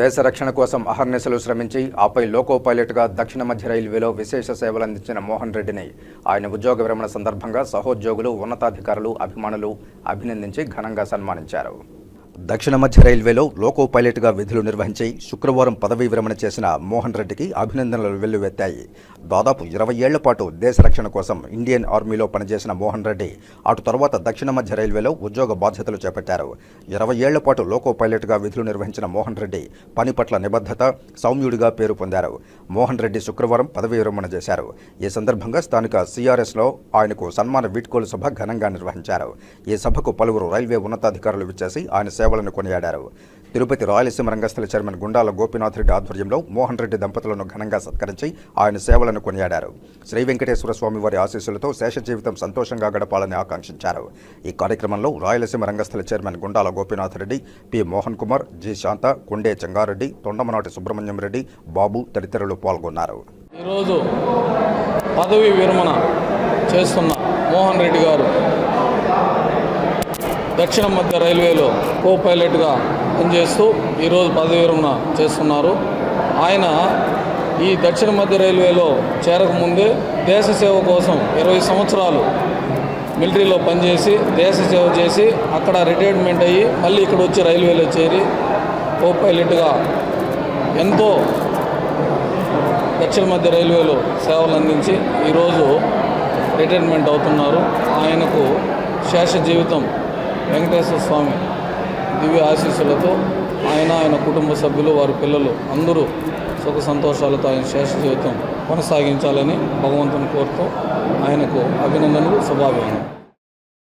దేశ రక్షణ కోసం అహర్నిశలు శ్రమించి ఆపై లోకో పైలట్గా దక్షిణ మధ్య రైల్వేలో విశేష సేవలు అందించిన మోహన్ రెడ్డిని ఆయన ఉద్యోగ విరమణ సందర్భంగా సహోద్యోగులు ఉన్నతాధికారులు అభిమానులు అభినందించి ఘనంగా సన్మానించారు. దక్షిణ మధ్య రైల్వేలో లోకో పైలట్గా విధులు నిర్వహించి శుక్రవారం పదవీ విరమణ చేసిన మోహన్ రెడ్డికి అభినందనలు వెల్లువెత్తాయి. దాదాపు ఇరవై ఏళ్ళ పాటు దేశ రక్షణ కోసం ఇండియన్ ఆర్మీలో పనిచేసిన మోహన్ రెడ్డి అటు తర్వాత దక్షిణ మధ్య రైల్వేలో ఉద్యోగ బాధ్యతలు చేపట్టారు. ఇరవై ఏళ్ళ పాటు లోకో పైలట్గా విధులు నిర్వహించిన మోహన్ రెడ్డి పని పట్ల నిబద్ధత సౌమ్యుడిగా పేరు పొందారు. మోహన్ రెడ్డి శుక్రవారం పదవీ విరమణ చేశారు. ఈ సందర్భంగా స్థానిక సిఆర్ఎస్లో ఆయనకు సన్మాన వీడ్కోలు సభ ఘనంగా నిర్వహించారు. ఈ సభకు పలువురు రైల్వే ఉన్నతాధికారులు విచ్చేసి ఆయన సేవలను కొనియాడారు. తిరుపతి రాయలసీమ రంగస్థల చైర్మన్ గుండాల గోపీనాథ్ రెడ్డి ఆధ్వర్యంలో మోహన్ రెడ్డి దంపతులను ఘనంగా సత్కరించి ఆయన సేవలను కొనియాడారు. శ్రీ వెంకటేశ్వర స్వామి వారి ఆశీస్సులతో శేష జీవితం సంతోషంగా గడపాలని ఆకాంక్షించారు. ఈ కార్యక్రమంలో రాయలసీమ రంగస్థల chairman Gundala Gopinath Reddy P Mohan Kumar G Shanta Konde Chengareddy Thondamanati Subrahmanyam Reddy Babu తదితరులు పాల్గొన్నారు. ఈరోజు పదవి విరమణ చేస్తున్న మోహన్ రెడ్డి గారు దక్షిణ మధ్య రైల్వేలో కో పైలట్గా పనిచేస్తూ ఈరోజు పదవి విరమణ చేస్తున్నారు. ఆయన ఈ దక్షిణ మధ్య రైల్వేలో చేరకముందే దేశ సేవ కోసం ఇరవై సంవత్సరాలు మిలిటరీలో పనిచేసి దేశ సేవ చేసి అక్కడ రిటైర్మెంట్ అయ్యి మళ్ళీ ఇక్కడ వచ్చి రైల్వేలో చేరి కో పైలట్గా ఎంతో దక్షిణ మధ్య రైల్వేలో సేవలు అందించి ఈరోజు రిటైర్మెంట్ అవుతున్నారు. ఆయనకు శేష జీవితం వెంకటేశ్వర స్వామి దివ్య ఆశీస్సులతో ఆయన ఆయన కుటుంబ సభ్యులు వారి పిల్లలు అందరూ సుఖ సంతోషాలతో ఆయన శేష జీవితం కొనసాగించాలని భగవంతుని కోరుతూ ఆయనకు అభినందనలు శుభాభినందనలు.